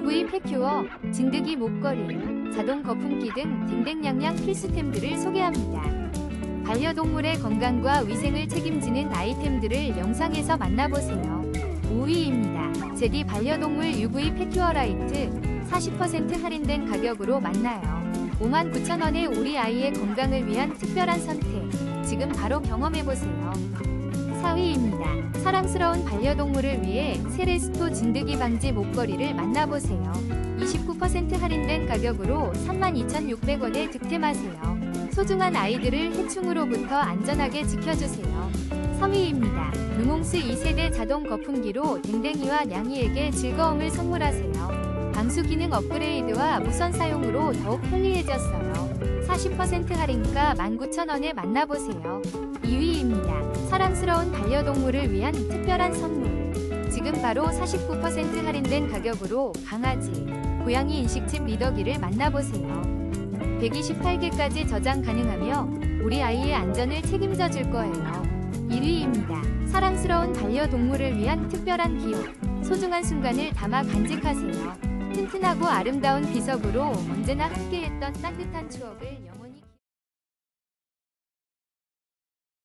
UV 패큐어, 진드기 목걸이, 자동 거품기 등 댕댕냥냥 필수템들을 소개합니다. 반려동물의 건강과 위생을 책임지는 아이템들을 영상에서 만나보세요. 5위입니다. 제디 반려동물 UV 패큐어 라이트 40% 할인된 가격으로 만나요. 59,000원에 우리 아이의 건강을 위한 특별한 선택. 지금 바로 경험해보세요. 4위입니다. 사랑스러운 반려동물을 위해 세레스토 진드기 방지 목걸이를 만나보세요. 29% 할인된 가격으로 32,600원에 득템하세요. 소중한 아이들을 해충으로부터 안전하게 지켜주세요. 3위입니다. 루몽스 2세대 자동 거품기로 댕댕이와 냥이에게 즐거움을 선물하세요. 방수 기능 업그레이드와 무선 사용으로 더욱 편리해졌어요. 40% 할인가 19,000원에 만나보세요. 2위입니다. 사랑스러운 반려동물을 위한 특별한 선물. 지금 바로 49% 할인된 가격으로 강아지, 고양이 인식칩 리더기를 만나보세요. 128개까지 저장 가능하며 우리 아이의 안전을 책임져 줄 거예요. 1위입니다. 사랑스러운 반려동물을 위한 특별한 기록. 소중한 순간을 담아 간직하세요. 튼튼하고 아름다운 비석으로 언제나 함께했던 따뜻한 추억을 영...